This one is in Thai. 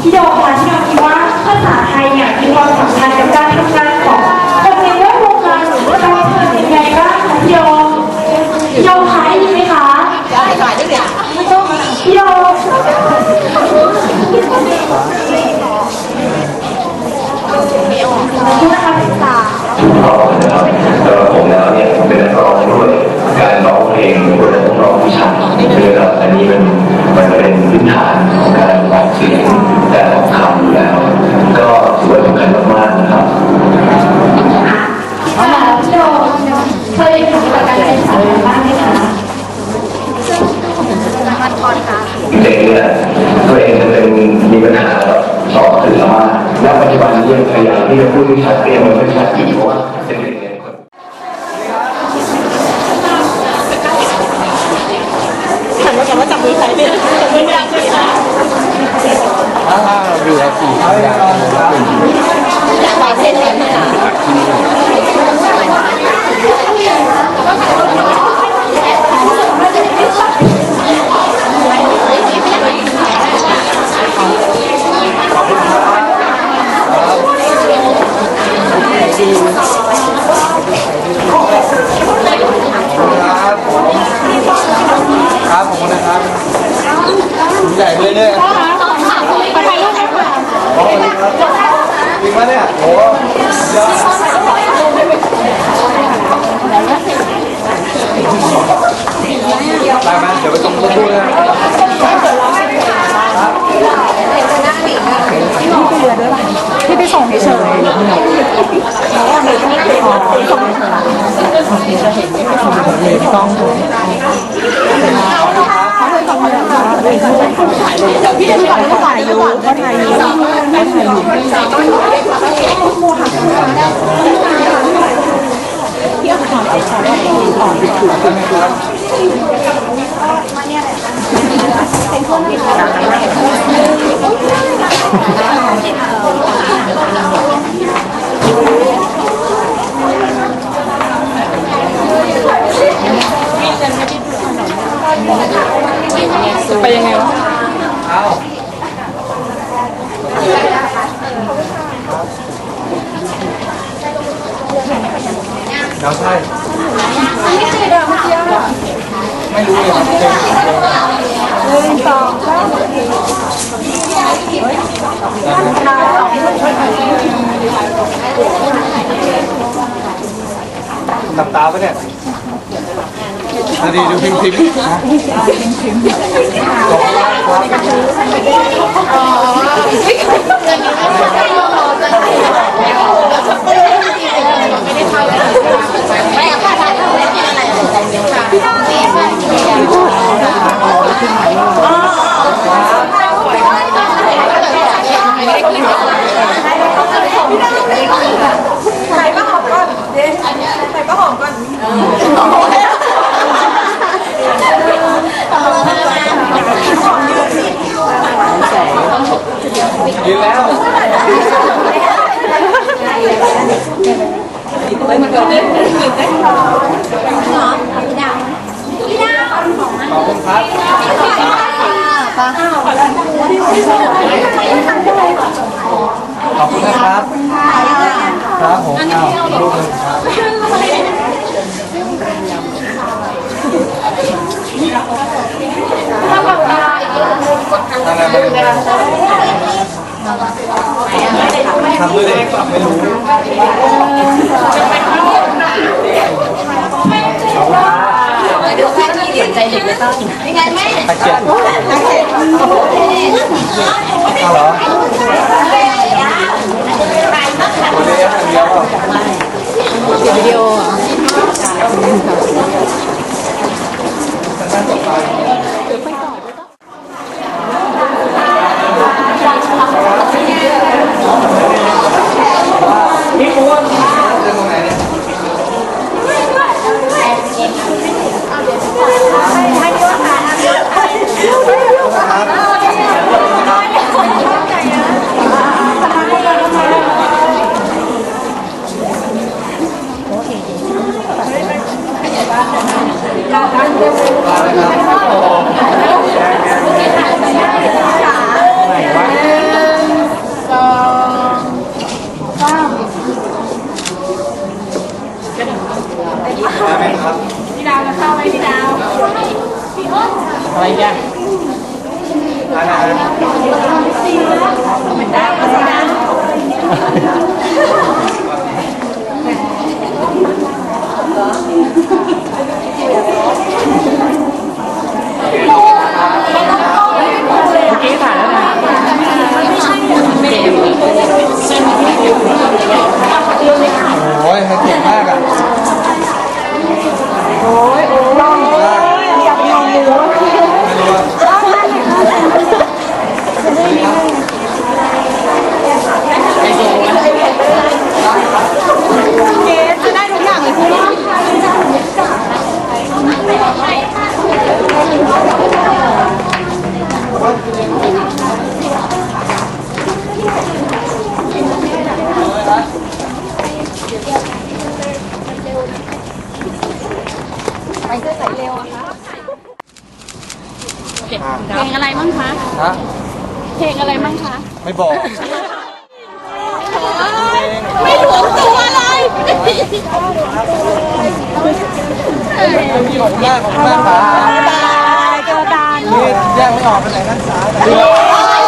ที่โดค่ะพี่โดคิดว่าภาษาไทยเนี่ยมีความสำคัญกับการทำงานของ ที่จะพูดให้ชัดเจนมันไม่ชัดอยู่เพราะว่าเป็นเด็กเนี่ยอยู่ครับสี่ครับครั หญ่เลยเนี่ยไปถ่ายรูปไหมคะจริงปะเนี่ยโอ้ยอดได้ไหมเดี๋ยวไปตรงรถตู้นะพี่ไปส่งเฉยๆอ๋อต้องพี่จะก่อนเขาถ่ายอยู่เขาถ่ายอยู่เขาถ่ายอยู่ ไปยังไงวะ เอาเราใช่ไม่รู้เลยครับหลับตาปะเนี่ยนาดีดูพิมพ์พิมพ์ ยืนแล้วขอบคุณครับขอบคุณนะครับ ครับผมอ้าวรูปหนึ่งครับทำอะไรมา ทำด้วยดิไม่รู้ดูแค่ที่เดียใจเด็กเลยต้องยังไงแม่ตะเกียบเอาเหรอ อะไรแกอะไรเป็นดาวดาเหรอ เพลงอะไรบ้างคะฮะเพลงอะไรบ้างคะไม่บอกไม่หลวมตัวเลยพี่ของแม่ของแม่ขาเจอกันนี่แยกไม่ออกไปไหนด้านซ้าย